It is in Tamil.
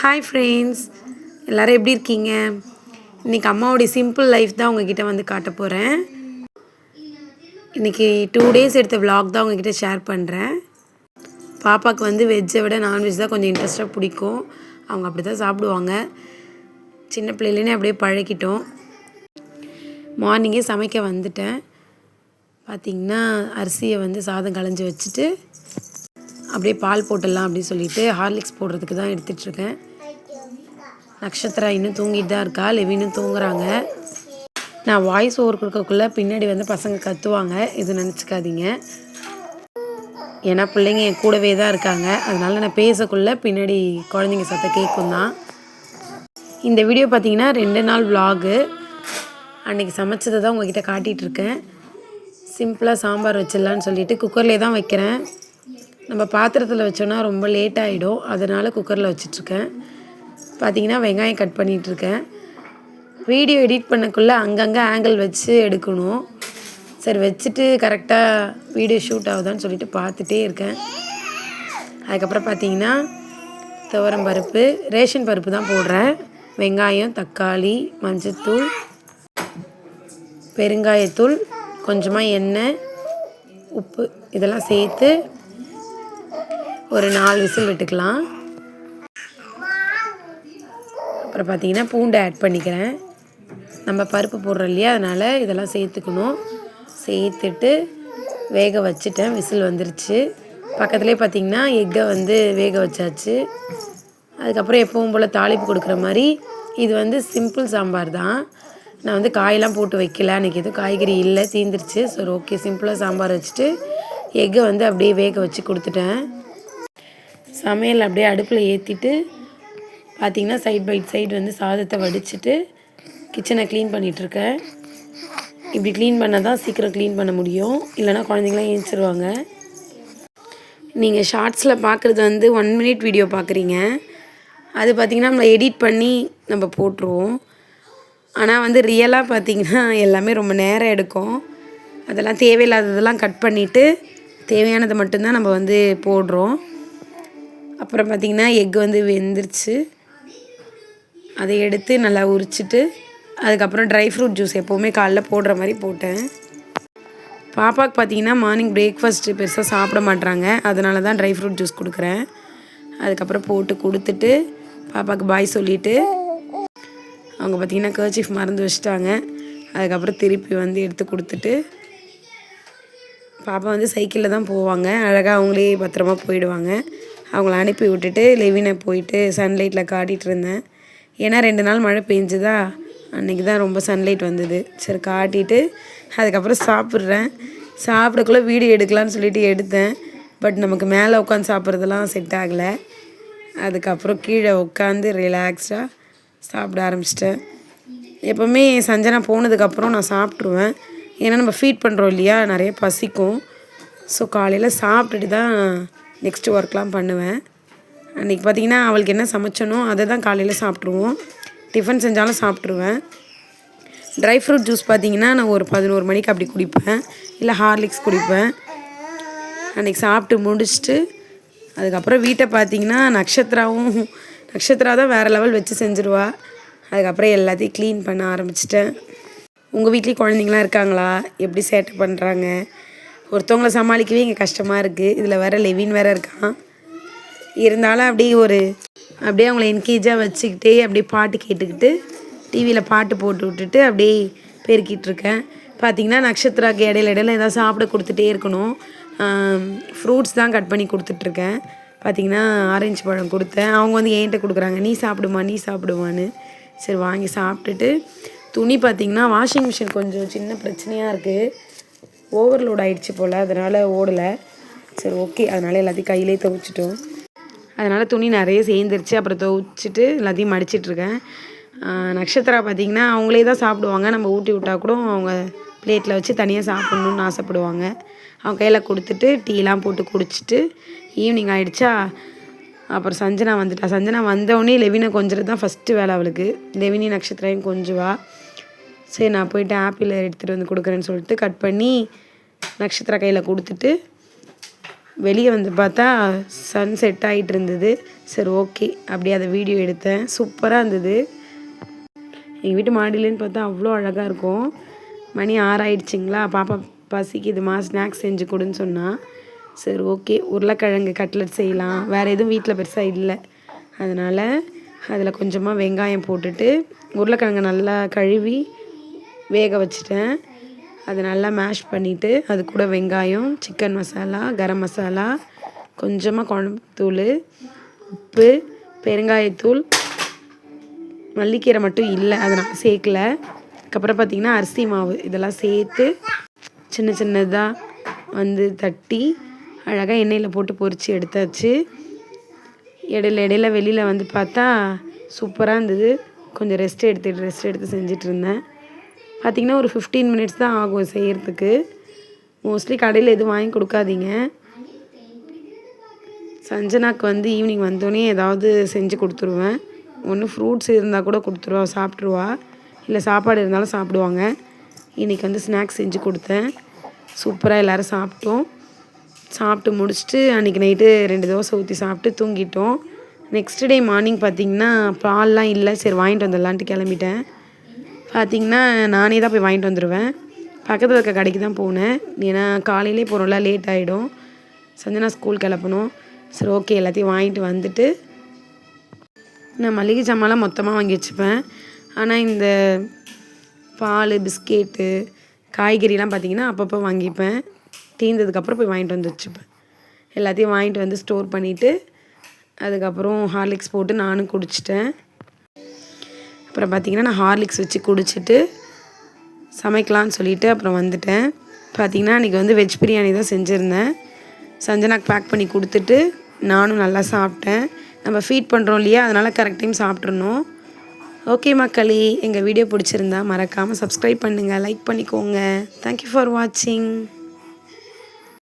ஹாய் ஃப்ரெண்ட்ஸ் எல்லோரும் எப்படி இருக்கீங்க? இன்றைக்கி அம்மாவுடைய சிம்பிள் லைஃப் தான் உங்ககிட்ட வந்து காட்ட போகிறேன் இன்றைக்கி டூ டேஸ் எடுத்த vlog தான் உங்ககிட்ட ஷேர் பண்ணுறேன் பாப்பாவுக்கு வந்து வெஜ்ஜை விட நான்வெஜ் தான் கொஞ்சம் இன்ட்ரெஸ்ட்டாக பிடிக்கும். அவங்க அப்படி தான் சாப்பிடுவாங்க. சின்ன பிள்ளையிலேனே அப்படியே பழகிட்டோம். மார்னிங்கே சமைக்க வந்துட்டேன். பார்த்திங்கன்னா அரிசியை வந்து சாதம் களைஞ்சி வச்சுட்டு அப்படியே பால் போட்டுடலாம் அப்படின்னு சொல்லிட்டு ஹார்லிக்ஸ் போடுறதுக்கு தான் எடுத்துட்ருக்கேன் நக்ஷத்ரா இன்னும் தூங்கிட்டு தான் இருக்கா? லெவினும் தூங்குறாங்க. நான் வாய்ஸ் ஓவர் கொடுக்கக்குள்ளே பின்னாடி வந்து பசங்க கத்துவாங்க. இது நினச்சிக்காதீங்க. ஏன்னா பிள்ளைங்க என் கூடவே தான் இருக்காங்க. அதனால நான் பேசக்குள்ளே பின்னாடி குழந்தைங்க சத்த கேட்கும் தான். இந்த வீடியோ பார்த்தீங்கன்னா ரெண்டு நாள் விலாகு அன்றைக்கி சமைச்சதை தான் உங்ககிட்ட காட்டிகிட்ருக்கேன். சிம்பிளாக சாம்பார் வச்சிடலான்னு சொல்லிட்டு குக்கர்லேயே தான் வைக்கிறேன். நம்ம பாத்திரத்தில் வச்சோன்னா ரொம்ப லேட் ஆகிடும் அதனால் குக்கரில் வச்சிட்ருக்கேன். பார்த்தீங்கன்னா வெங்காயம் கட் பண்ணிகிட்ருக்கேன் வீடியோ எடிட் பண்ணக்குள்ளே அங்கங்கே ஆங்கிள் வச்சு எடுக்கணும். சரி வச்சுட்டு கரெக்டாக வீடியோ ஷூட் ஆகுதான்னு சொல்லிட்டு பார்த்துட்டே இருக்கேன். அதுக்கப்புறம் பார்த்தீங்கன்னா துவரம் பருப்பு ரேஷன் பருப்பு தான் போடுறேன். வெங்காயம் தக்காளி மஞ்சத்தூள் பெருங்காயத்தூள் கொஞ்சமாக எண்ணெய் உப்பு இதெல்லாம் சேர்த்து ஒரு நாலு விசில் விட்டுக்கலாம். அப்புறம் பார்த்தீங்கன்னா பூண்டை ஆட் பண்ணிக்கிறேன். நம்ம பருப்பு போடுறோம் இல்லையா அதனால் இதெல்லாம் சேர்த்துக்கணும். சேர்த்துட்டு வேக வச்சுட்டேன் விசில் வந்துருச்சு. பக்கத்துலேயே பார்த்தீங்கன்னா எக்கை வந்து வேக வச்சாச்சு. அதுக்கப்புறம் எப்பவும் போல் தாளிப்பு கொடுக்குற மாதிரி இது வந்து சிம்பிள் சாம்பார் தான். நான் வந்து காயெல்லாம் போட்டு வைக்கல அன்றைக்கி எதுவும் காய்கறி இல்லை தீந்துருச்சு. சரி ஓகே சிம்பிளாக சாம்பார் வச்சுட்டு எக்கை வந்து அப்படியே வேக வச்சு கொடுத்துட்டேன். சமையல் அப்படியே அடுப்பில் ஏற்றிட்டு பார்த்தீங்கன்னா சைட் பை சைடு வந்து சாதத்தை வடிச்சிட்டு கிச்சனை க்ளீன் பண்ணிகிட்ருக்கேன் இப்படி க்ளீன் பண்ணால் தான் சீக்கிரம் க்ளீன் பண்ண முடியும். இல்லைனா குழந்தைங்களாம் ஏஞ்சிருவாங்க. நீங்கள் ஷார்ட்ஸில் பார்க்குறது வந்து ஒன் மினிட் வீடியோ பார்க்குறீங்க. அது பார்த்திங்கன்னா நம்ம எடிட் பண்ணி நம்ம போட்டுருவோம். ஆனால் வந்து ரியலாக பார்த்திங்கன்னா எல்லாமே ரொம்ப நேரம் எடுக்கும். அதெல்லாம் தேவையில்லாததெல்லாம் கட் பண்ணிவிட்டு தேவையானதை மட்டும்தான் நம்ம வந்து போடுறோம். அப்புறம் பார்த்திங்கன்னா எக் வந்து வெந்துருச்சு. அதை எடுத்து நல்லா உரிச்சிட்டு அதுக்கப்புறம் ட்ரை ஃப்ரூட் ஜூஸ் எப்போவுமே காலைல போடுற மாதிரி போட்டேன். பாப்பாவுக்கு பார்த்தீங்கன்னா மார்னிங் பிரேக்ஃபாஸ்ட்டு பெருசாக சாப்பிட மாட்றாங்க. அதனால தான் ட்ரை ஃப்ரூட் ஜூஸ் கொடுக்குறேன். அதுக்கப்புறம் போட்டு கொடுத்துட்டு பாப்பாவுக்கு பாய் சொல்லிவிட்டு அவங்க பார்த்திங்கன்னா கர்ச்சீஃப் மறந்து வச்சுட்டாங்க. அதுக்கப்புறம் திருப்பி வந்து எடுத்து கொடுத்துட்டு பாப்பா வந்து சைக்கிளில் தான் போவாங்க. அழகாக அவங்களே பத்திரமா போயிடுவாங்க. அவங்கள அனுப்பி விட்டுட்டு லெவினை போயிட்டு சன்லைட்டில் காட்டிகிட்டு இருந்தேன் ஏன்னா ரெண்டு நாள் மழை பெஞ்சுதா? அன்றைக்கி தான் ரொம்ப சன்லைட் வந்தது. சரி காட்டிட்டு அதுக்கப்புறம் சாப்பிட்றேன். சாப்பிடக்குள்ளே வீடியோ எடுக்கலான்னு சொல்லிட்டு எடுத்தேன். பட் நமக்கு மேலே உட்காந்து சாப்பிட்றதெல்லாம் செட் ஆகலை. அதுக்கப்புறம் கீழே உட்காந்து ரிலாக்ஸ்டாக சாப்பிட ஆரம்பிச்சிட்டேன். எப்போவுமே சஞ்சனா போனதுக்கப்புறம் நான் சாப்பிட்ருவேன் ஏன்னா நம்ம ஃபீட் பண்ணுறோம் இல்லையா? நிறைய பசிக்கும். ஸோ காலையில் சாப்பிட்டுட்டு தான் நெக்ஸ்ட்டு ஒர்க்லாம் பண்ணுவேன். அன்றைக்கி பார்த்திங்கன்னா அவளுக்கு என்ன சமைச்சனோ அதை தான் காலையில் சாப்பிட்ருவோம் டிஃபன் செஞ்சாலும் சாப்பிட்ருவேன் ட்ரை ஃப்ரூட் ஜூஸ் பார்த்திங்கன்னா நான் ஒரு பதினோரு மணிக்கு அப்படி குடிப்பேன். இல்லை ஹார்லிக்ஸ் குடிப்பேன். அன்றைக்கி சாப்பிட்டு முடிச்சுட்டு அதுக்கப்புறம் வீட்டை பார்த்தீங்கன்னா நக்ஷத்திராவும் நட்சத்திரா தான் வேறு லெவல் வச்சு செஞ்சுருவா. அதுக்கப்புறம் எல்லாத்தையும் க்ளீன் பண்ண ஆரம்பிச்சிட்டேன். உங்கள் வீட்லேயும் குழந்தைங்களாம் இருக்காங்களா? எப்படி சேட்டை பண்ணுறாங்க ஒருத்தவங்களை சமாளிக்கவே இங்கே கஷ்டமாக இருக்குது இதில் வேறு லெவின் வேறு இருக்கான். இருந்தாலும் அப்படியே ஒரு அப்படியே அவங்கள என்கேஜாக வச்சுக்கிட்டே அப்படியே பாட்டு கேட்டுக்கிட்டு டிவியில் பாட்டு போட்டு விட்டுட்டு அப்படியே பெருக்கிட்டு இருக்கேன். பார்த்திங்கன்னா நட்சத்திராக்கு இடையில இடையில ஏதாவது சாப்பிட கொடுத்துட்டே இருக்கணும். ஃப்ரூட்ஸ் தான் கட் பண்ணி கொடுத்துட்ருக்கேன் பார்த்திங்கன்னா ஆரஞ்சு பழம் கொடுத்தேன். அவங்க வந்து என்கிட்ட கொடுக்குறாங்க நீ சாப்பிடுமா நீ சாப்பிடுவான்னு சரி வாங்கி சாப்பிட்டுட்டு துணி பார்த்திங்கன்னா வாஷிங் மிஷின் கொஞ்சம் சின்ன பிரச்சனையாக இருக்குது ஓவர்லோட் ஆகிடுச்சு போல் அதனால் ஓடலை. சரி ஓகே அதனால் எல்லாத்தையும் கையிலே துவைச்சிட்டோம். அதனால் துணி நிறைய சேர்ந்துருச்சு. அப்புறம் துவைச்சிட்டு எல்லாத்தையும் மடிச்சிட்ருக்கேன் நட்சத்திரா பார்த்திங்கன்னா அவங்களே தான் சாப்பிடுவாங்க. நம்ம ஊட்டி விட்டால் கூட அவங்க பிளேட்டில் வச்சு தனியாக சாப்பிட்ணுன்னு ஆசைப்படுவாங்க. அவங்க கையில் கொடுத்துட்டு டீலாம் போட்டு குடிச்சிட்டு ஈவினிங் ஆகிடுச்சா அப்புறம் சஞ்சனா வந்துட்டா. சஞ்சனா வந்தவுடனே லெவினை கொஞ்சம் தான் ஃபஸ்ட்டு வேலை அவளுக்கு. லெவினி நட்சத்திரையும் கொஞ்சுவா. சரி நான் போயிட்டு ஆப்பிள் எடுத்துகிட்டு வந்து கொடுக்குறேன்னு சொல்லிட்டு கட் பண்ணி நட்சத்திர கையில் கொடுத்துட்டு வெளியே வந்து பார்த்தா சன் செட் ஆகிட்டு இருந்தது. சரி ஓகே அப்படியே அதை வீடியோ எடுத்தேன். சூப்பராக இருந்தது. எங்கள் வீட்டு மாடியிலேன்னு பார்த்தா அவ்வளோ அழகாக இருக்கும். மணி ஆறாயிடுச்சிங்களா பாப்பா பசிக்குதுமா ஸ்நாக்ஸ் செஞ்சு கொடுன்னு சொன்னால் சரி ஓகே உருளைக்கிழங்கு கட்லெட் செய்யலாம். வேறு எதுவும் வீட்டில் பெருசாக இல்லை. அதனால் அதில் கொஞ்சமாக வெங்காயம் போட்டுட்டு உருளைக்கிழங்கு நல்லா கழுவி வேக வச்சுட்டேன். அதை நல்லா மேஷ் பண்ணிவிட்டு அது கூட வெங்காயம் சிக்கன் மசாலா கரம் மசாலா கொஞ்சமாக குழம்புத்தூள் உப்பு பெருங்காயத்தூள். மல்லிக்கீரை மட்டும் இல்லை அதனால் சேர்க்கல. அதுக்கப்புறம் பார்த்திங்கன்னா அரிசி மாவு இதெல்லாம் சேர்த்து சின்ன சின்னதாக வந்து தட்டி அழகாக எண்ணெயில் போட்டு பொரித்து எடுத்தாச்சு. இடையில இடையில வெளியில் வந்து பார்த்தா சூப்பராக இருந்தது. கொஞ்சம் ரெஸ்ட் எடுத்துட்டு ரெஸ்ட் எடுத்து செஞ்சிட்ருந்தேன் இருந்தேன். பார்த்திங்கன்னா ஒரு ஃபிஃப்டீன் மினிட்ஸ் தான் ஆகும் செய்கிறதுக்கு மோஸ்ட்லி கடையில் எதுவும் வாங்கி கொடுக்காதீங்க. சஞ்சனாக்கு வந்து ஈவினிங் வந்தோடனே ஏதாவது செஞ்சு கொடுத்துருவேன். ஒன்று ஃப்ரூட்ஸ் இருந்தால் கூட கொடுத்துருவா சாப்பிட்ருவா இல்லை சாப்பாடு இருந்தாலும் சாப்பிடுவாங்க. இன்றைக்கி வந்து ஸ்நாக்ஸ் செஞ்சு கொடுத்தேன். சூப்பராக எல்லோரும் சாப்பிட்டோம். சாப்பிட்டு முடிச்சுட்டு அன்றைக்கி நைட்டு ரெண்டு தோசை ஊற்றி சாப்பிட்டு தூங்கிட்டோம். நெக்ஸ்ட் டே மார்னிங் பார்த்திங்கன்னா பால்லாம் இல்லை. சரி வாங்கிட்டு வந்துடலான்ட்டு கிளம்பிட்டேன். பார்த்திங்கன்னா நானே தான் போய் வாங்கிட்டு வந்துடுவேன் பக்கத்தில் இருக்க கடைக்கு தான் போனேன். ஏன்னா காலையிலே போகிறோம்ல லேட் ஆகிடும் சஞ்சனா ஸ்கூல் கிளப்பணும் சரி ஓகே எல்லாத்தையும் வாங்கிட்டு வந்துட்டு நான் மளிகை சாமான்லாம் மொத்தமாக வாங்கி வச்சுப்பேன். ஆனால் இந்த பால் பிஸ்கெட்டு காய்கறிலாம் பார்த்திங்கன்னா அப்பப்போ வாங்கிப்பேன். தீர்ந்ததுக்கப்புறம் போய் வாங்கிட்டு வந்து வச்சுப்பேன். எல்லாத்தையும் வாங்கிட்டு வந்து ஸ்டோர் பண்ணிவிட்டு அதுக்கப்புறம் ஹார்லிக்ஸ் போட்டு நானும் குடிச்சிட்டேன். அப்புறம் பார்த்திங்கன்னா நான் ஹார்லிக்ஸ் வச்சு குடிச்சிட்டு சமைக்கலான்னு சொல்லிவிட்டு அப்புறம் வந்துட்டேன். பார்த்திங்கன்னா இன்றைக்கி வந்து வெஜ் பிரியாணி தான் செஞ்சுருந்தேன். சஞ்சனாக்கு பேக் பண்ணி கொடுத்துட்டு நானும் நல்லா சாப்பிட்டேன். நம்ம ஃபீட் பண்ணுறோம் இல்லையா? அதனால் கரெக்ட் டைம் சாப்பிட்றணும் ஓகே மக்களே எங்கள் வீடியோ பிடிச்சிருந்தா மறக்காமல் சப்ஸ்கிரைப் பண்ணுங்கள் லைக் பண்ணிக்கோங்க. தேங்க்யூ ஃபார் வாட்சிங்